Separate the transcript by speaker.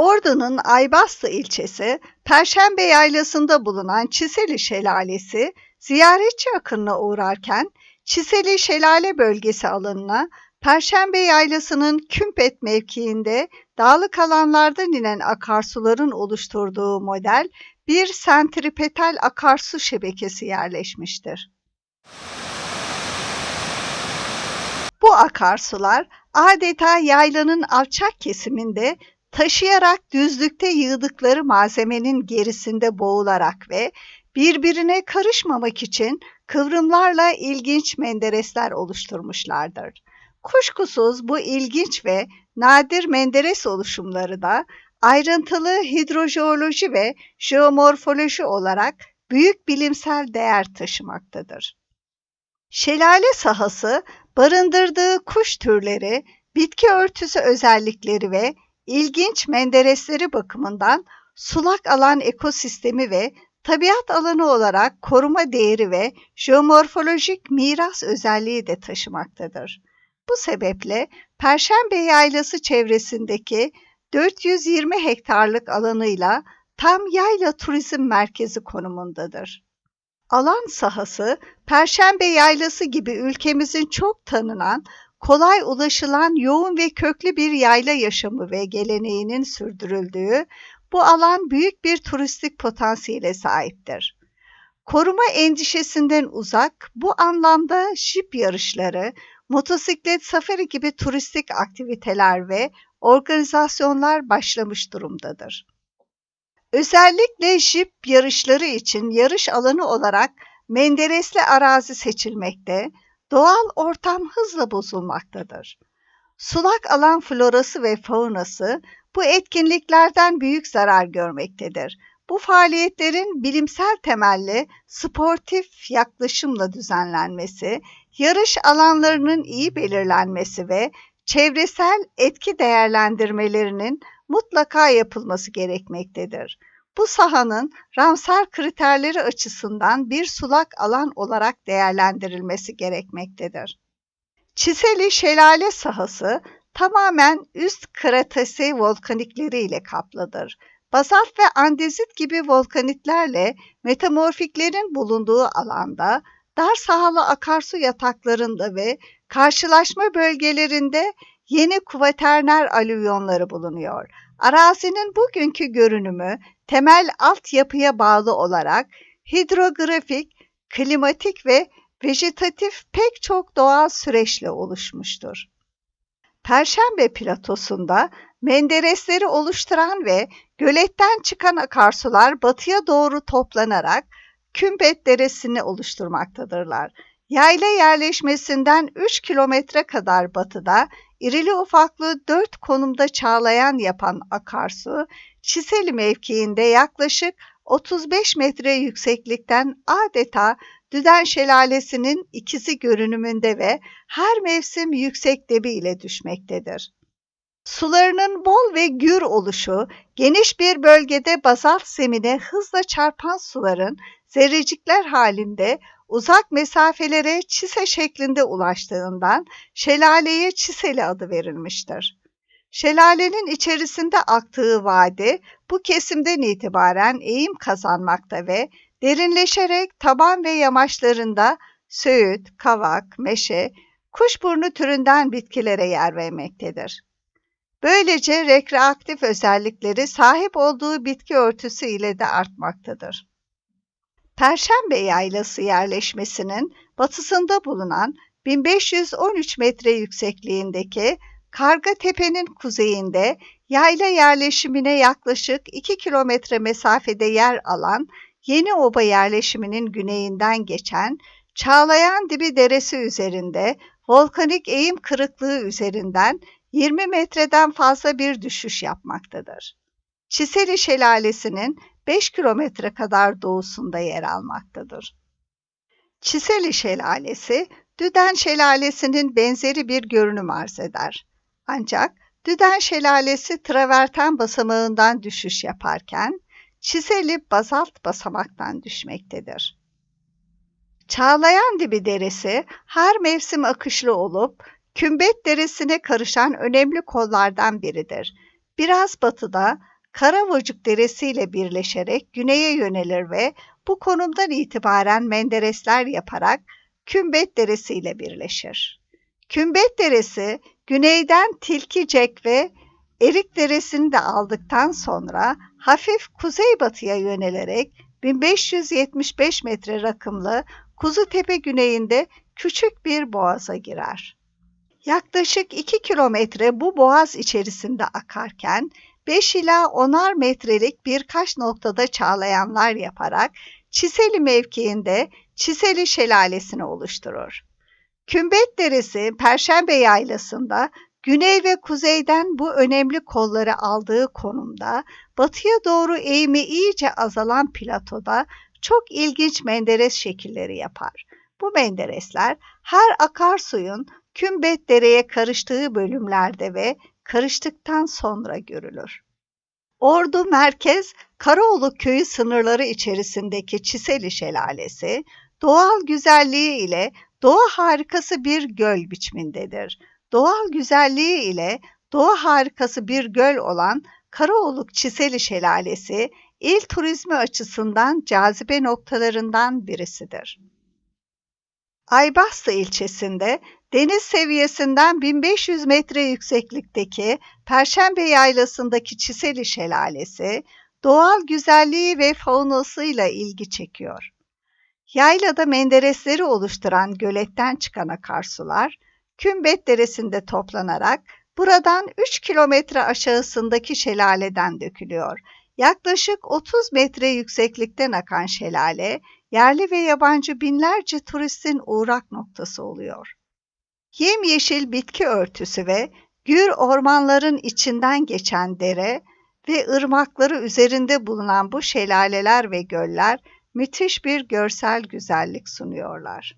Speaker 1: Ordu'nun Aybastı ilçesi, Perşembe Yaylası'nda bulunan Çiseli Şelalesi, ziyaretçi akınına uğrarken Çiseli Şelale Bölgesi alanına Perşembe Yaylası'nın Kümpet mevkiinde dağlık alanlardan inen akarsuların oluşturduğu model bir sentripetal akarsu şebekesi yerleşmiştir. Bu akarsular adeta yaylanın alçak kesiminde taşıyarak düzlükte yığdıkları malzemenin gerisinde boğularak ve birbirine karışmamak için kıvrımlarla ilginç menderesler oluşturmuşlardır. Kuşkusuz bu ilginç ve nadir menderes oluşumları da ayrıntılı hidrojeoloji ve jeomorfoloji olarak büyük bilimsel değer taşımaktadır. Şelale sahası barındırdığı kuş türleri, bitki örtüsü özellikleri ve ilginç menderesleri bakımından sulak alan ekosistemi ve tabiat alanı olarak koruma değeri ve jeomorfolojik miras özelliği de taşımaktadır. Bu sebeple Perşembe Yaylası çevresindeki 420 hektarlık alanıyla tam yayla turizm merkezi konumundadır. Alan sahası Perşembe Yaylası gibi ülkemizin çok tanınan, kolay ulaşılan yoğun ve köklü bir yayla yaşamı ve geleneğinin sürdürüldüğü bu alan büyük bir turistik potansiyele sahiptir. Koruma endişesinden uzak bu anlamda jip yarışları, motosiklet safari gibi turistik aktiviteler ve organizasyonlar başlamış durumdadır. Özellikle jip yarışları için yarış alanı olarak menderesli arazi seçilmekte, doğal ortam hızla bozulmaktadır. Sulak alan florası ve faunası bu etkinliklerden büyük zarar görmektedir. Bu faaliyetlerin bilimsel temelli sportif yaklaşımla düzenlenmesi, yarış alanlarının iyi belirlenmesi ve çevresel etki değerlendirmelerinin mutlaka yapılması gerekmektedir. Bu sahanın Ramsar kriterleri açısından bir sulak alan olarak değerlendirilmesi gerekmektedir. Çiseli Şelale sahası tamamen üst kratasi volkanikleri ile kaplıdır. Bazalt ve andezit gibi volkanitlerle metamorfiklerin bulunduğu alanda dar sahalı akarsu yataklarında ve karşılaşma bölgelerinde yeni kuvaterner alüvyonları bulunuyor. Arazinin bugünkü görünümü temel altyapıya bağlı olarak hidrografik, klimatik ve vejetatif pek çok doğal süreçle oluşmuştur. Perşembe platosunda menderesleri oluşturan ve göletten çıkan akarsular batıya doğru toplanarak Kümbet Deresi'ni oluşturmaktadırlar. Yayla yerleşmesinden 3 kilometre kadar batıda irili ufaklı dört konumda çağlayan yapan akarsu, Çiseli mevkiinde yaklaşık 35 metre yükseklikten adeta Düden Şelalesi'nin ikizi görünümünde ve her mevsim yüksek debi ile düşmektedir. Sularının bol ve gür oluşu, geniş bir bölgede bazalt zemine hızla çarpan suların zerrecikler halinde uzak mesafelere çise şeklinde ulaştığından şelaleye Çiseli adı verilmiştir. Şelalenin içerisinde aktığı vadi bu kesimden itibaren eğim kazanmakta ve derinleşerek taban ve yamaçlarında söğüt, kavak, meşe, kuşburnu türünden bitkilere yer vermektedir. Böylece rekreatif özellikleri sahip olduğu bitki örtüsü ile de artmaktadır. Perşembe Yaylası yerleşmesinin batısında bulunan 1513 metre yüksekliğindeki Karga Tepe'nin kuzeyinde yayla yerleşimine yaklaşık 2 kilometre mesafede yer alan Yeni Oba yerleşiminin güneyinden geçen Çağlayan Dibi Deresi üzerinde volkanik eğim kırıklığı üzerinden 20 metreden fazla bir düşüş yapmaktadır. Çiseli Şelalesi'nin 5 kilometre kadar doğusunda yer almaktadır. Çiseli Şelalesi, Düden Şelalesi'nin benzeri bir görünüm arz eder. Ancak Düden Şelalesi traverten basamağından düşüş yaparken, Çiseli bazalt basamaktan düşmektedir. Çağlayan Dibi Deresi her mevsim akışlı olup Kümbet Deresi'ne karışan önemli kollardan biridir. Biraz batıda Karavocuk Deresi ile birleşerek güneye yönelir ve bu konumdan itibaren menderesler yaparak Kümbet Deresi ile birleşir. Kümbet Deresi güneyden Tilkicek ve Erik Deresi'ni de aldıktan sonra hafif kuzeybatıya yönelerek 1575 metre rakımlı Kuzutepe güneyinde küçük bir boğaza girer. Yaklaşık 2 kilometre bu boğaz içerisinde akarken 5 ila 10'ar metrelik birkaç noktada çağlayanlar yaparak Çiseli mevkiinde Çiseli Şelalesi'ni oluşturur. Kümbet Deresi Perşembe Yaylası'nda güney ve kuzeyden bu önemli kolları aldığı konumda batıya doğru eğimi iyice azalan platoda çok ilginç menderes şekilleri yapar. Bu menderesler her akarsuyun Kümbet Dere'ye karıştığı bölümlerde ve karıştıktan sonra görülür. Ordu Merkez Karaoğlu köyü sınırları içerisindeki Çiseli Şelalesi, doğal güzelliği ile doğa harikası bir göl biçimindedir. Doğal güzelliği ile doğa harikası bir göl olan Karaoluk Çiseli Şelalesi, il turizmi açısından cazibe noktalarından birisidir. Aybastı ilçesinde deniz seviyesinden 1500 metre yükseklikteki Perşembe Yaylası'ndaki Çiseli Şelalesi, doğal güzelliği ve faunasıyla ilgi çekiyor. Yaylada menderesleri oluşturan göletten çıkan akarsular, Kümbet Deresi'nde toplanarak buradan 3 kilometre aşağısındaki şelaleden dökülüyor. Yaklaşık 30 metre yükseklikten akan şelale, yerli ve yabancı binlerce turistin uğrak noktası oluyor. Yemyeşil bitki örtüsü ve gür ormanların içinden geçen dere ve ırmakları üzerinde bulunan bu şelaleler ve göller müthiş bir görsel güzellik sunuyorlar.